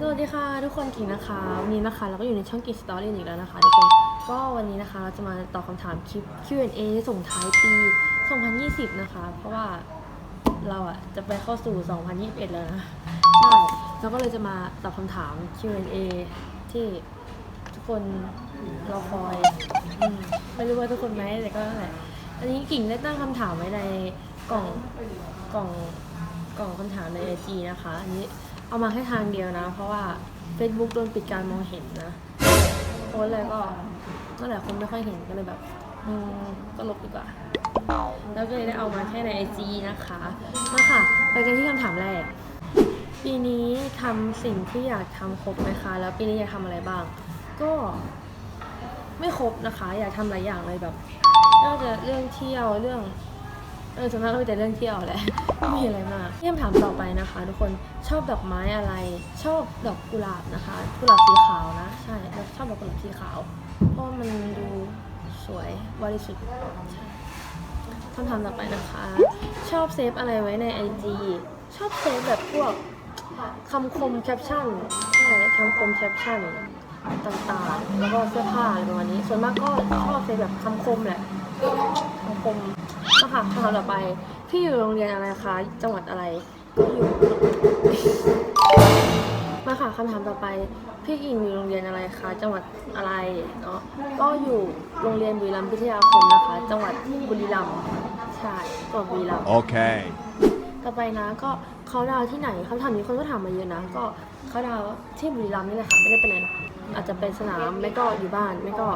สวัสดีค่ะทุกคนกิ่งนะคะวันนี้นะคะเราก็อยู่ในช่องกิ่งสตอรี่อีกแล้วนะคะทุกคนก็วันนี้นะคะเราจะมาตอบคำถามคลิป Q&A ส่งท้ายปี 2020 นะคะ เพราะว่าเราอะจะไปเข้าสู่ 2021 แล้วนะใช่เราก็เลยจะมาตอบคำถาม Q&A ที่ทุกคนรอคอยอมไม่รู้ว่าทุกคนไหมแต่ก็นั่นแหละอันนี้กิ่งได้ตั้งคำถามไว้ในกล่องกล่องกล่องคำถามใน IG นะคะ อันนี้ เอามาแค่ทางเดียวนะ เพราะว่า Facebook โดนปิดการมองเห็นนะโพสอะไรก็นั่นแหละคนไม่ค่อยเห็นก็เลยแบบอืมก็ลบดีกว่า แล้วก็เลยได้เอามาแค่ใน IG นะคะมาค่ะไปกันที่คำถามแรก ปีนี้ทำสิ่งที่อยากทำครบไหมคะ แล้วปีนี้อยากทำอะไรบ้าง ก็ไม่ครบนะคะ อยากทำหลายอย่างเลยแบบน่าจะเรื่องเที่ยวเรื่อง เออส่วนมากก็มีแต่เรื่องเที่ยวแหละไม่มีอะไรมากที่คำถามต่อไปนะคะ ทุกคนชอบดอกไม้อะไร ชอบดอกกุหลาบนะคะ กุหลาบสีขาวนะ ใช่แล้วชอบดอกกุหลาบสีขาว เพราะว่ามันดูสวยบริสุทธิ์ใช่คำถามต่อไปนะคะ ชอบเซฟอะไรไว้ใน IG ชอบเซฟแบบพวกคำคมแคปชั่นใช่คำคมแคปชั่นต่างๆ แล้วก็เสื้อผ้าอะไรประมาณนี้ ส่วนมากก็ชอบเซฟแบบคำคมแหละ คำคมมาค่ะคำถามต่อไป พี่อยู่โรงเรียนอะไรคะ จังหวัดอะไรก็อยู่มาค่ะคำถามต่อไป พี่กิ่งอยู่โรงเรียนอะไรคะ จังหวัดอะไรเนาะ ก็อยู่โรงเรียนบุรีรัมย์พิทยาคมนะคะ จังหวัดบุรีรัมย์ใช่จังหวัดบุรีรัมย์ Okay. ต่อไปนะก็เขาดาวที่ไหนคำถามนี้คนก็ถามมาเยอะนะ ก็เขาดาวที่บุรีรัมย์นี่แหละค่ะไม่ได้ไปไหนหรอกอาจจะไปสนามไม่ก็อยู่บ้านไม่ก็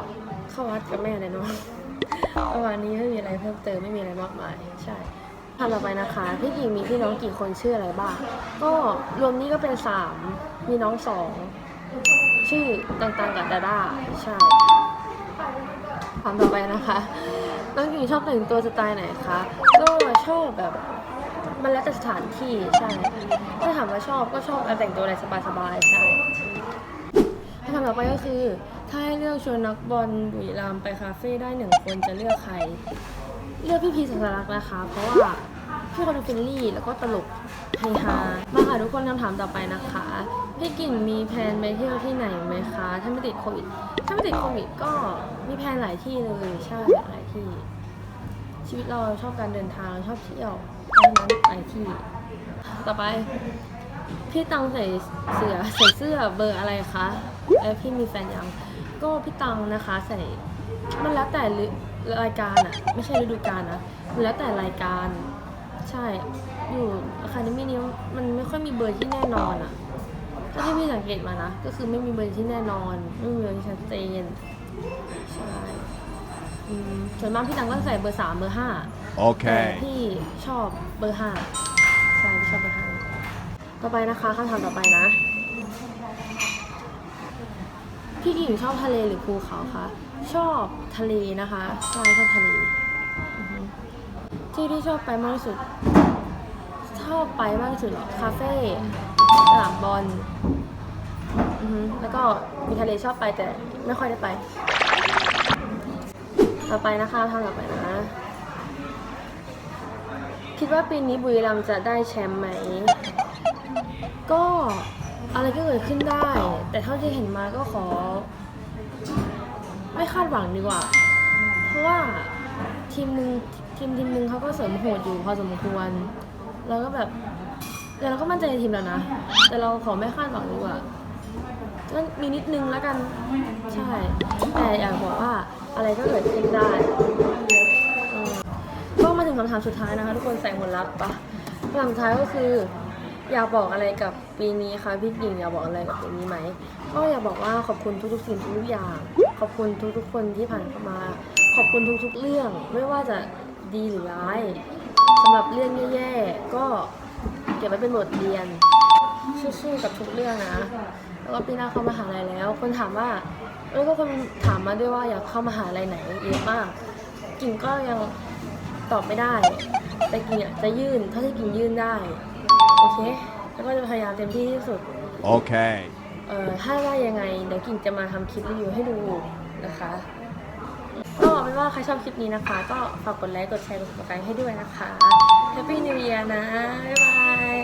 เข้าวัดกับแม่เลยเนาะ ประมาณนี้ไม่มีอะไรเพิ่มเติมไม่มีอะไรมากมายใช่คำต่อไปนะคะพี่กิ่งมีพี่น้องกี่คนชื่ออะไรบ้างก็รวมนี่ก็เป็นสามมีน้องสองชื่อต่างๆกับดาด้าใช่คำต่อไปนะคะน้องกิ่งชอบแต่งตัวสไตล์ไหนคะก็ชอบแบบมันแล้วแต่สถานที่ใช่ถ้าถามว่าชอบก็ชอบการแต่งตัวอะไรสบายๆใช่ำถามต่อไปก็คือ ถ้าให้เลือกชวนนักบอลบุรีรัมย์ไปคาเฟ่ได้หนึ่งคนจะเลือกใคร เลือกพี่พีสัสลักษ์นะคะ เพราะว่าพี่คนเฟรนลี่แล้วก็ตลกเฮฮามาค่ะทุกคนคำถามต่อไปนะคะ พี่กิ่งมีแพลนไปเที่ยวที่ไหนไหมคะ ถ้าไม่ติดโควิด ถ้าไม่ติดโควิดก็มีแพลนหลายที่เลยใช่หลายที่ ชีวิตเราชอบการเดินทางชอบเที่ยวเพราะฉะนั้นไปที่ ต่อไป พี่ตังใส่เสื้อใส่เสื้อเบอร์อะไรคะแล้วพี่มีแฟนยังก็พี่ตังนะคะใส่มันแล้วแต่ฤรายการอะไม่ใช่ฤดูกาลนะมันแล้วแต่รายการ ใช่อยู่อะคาเดมี่นี้มันไม่ค่อยมีเบอร์ที่แน่นอนอะถ้าที่พี่สังเกตมานะ ก็คือไม่มีเบอร์ที่แน่นอนไม่มีเบอร์ที่ชัดเจนใช่อืมส่วนมากพี่ตังก็ใส่เบอร์สามเบอร์ห้าแต่ Okay. พี่ชอบเบอร์ห้าใช่พี่ชอบเบอร์ห้า ต่อไปนะคะคำถามต่อไปนะ พี่กิ่งชอบทะเลหรือภูเขาคะชอบทะเลนะคะใช่ชอบทะเลที่ที่ชอบไปมากที่สุด ชอบไปมากที่สุดหรอคาเฟ่สนามบอลแล้วก็มีทะเลชอบไปแต่ไม่ค่อยได้ไป ต่อไปนะคะทางต่อไปนะ คิดว่าปีนี้บุรีรัมย์จะได้แชมป์ไหม ก็อะไรก็เกิดขึ้นได้ แต่เท่าที่เห็นมาก็ขอ ไม่คาดหวังดีกว่า เพราะว่าทีมหนึ่งทีมทีมหนึ่งเขาก็เสริมโหดอยู่พอสมควร แล้วก็แบบแต่เราก็มั่นใจในทีมแล้วนะ แต่เราขอไม่คาดหวังดีกว่าก็มีนิดนึงแล้วกัน ใช่ แต่อยากบอกว่าอะไรก็เกิดขึ้นได้ ก็มาถึงคำถามสุดท้ายนะคะ ทุกคนใส่หมดลับปะคำถามสุดท้ายก็คือ อยากบอกอะไรกับปีนี้คะพี่กิ่งอยากบอกอะไรกับปีนี้ไหมก็อยากบอกว่าขอบคุณทุกๆสิ่งทุกๆอย่าง ขอบคุณทุกๆ คนที่ผ่านเข้ามา ขอบคุณทุกๆ เรื่อง ไม่ว่าจะดีหรือร้ายสำหรับเรื่องแย่ๆก็เก็บไว้เป็นบทเรียนสู้ๆกับทุกเรื่องนะแล้วก็ปีหน้าเข้ามหาลัยแล้ว คนถามว่าแล้วก็คนถามมาด้วยว่าอยากเข้ามหาลัยไหนเยอะมาก กิ่งก็ยังตอบไม่ได้ แต่กิ่งจะยื่นเท่าที่กิ่งยื่นได้ โอเค แล้วก็จะพยายามเต็มที่ที่สุด Okay. เอ่อถ้าได้ยังไง เดี๋ยวกิ่งจะมาทำคลิปรีวิวให้ดูนะคะ ก็เอาเป็นว่าใครชอบคลิปนี้นะคะ ก็ฝากกดไลค์ กดแชร์ กดติดตามให้ด้วยนะคะแฮปปี้นิ New Year นะ บ๊ายบาย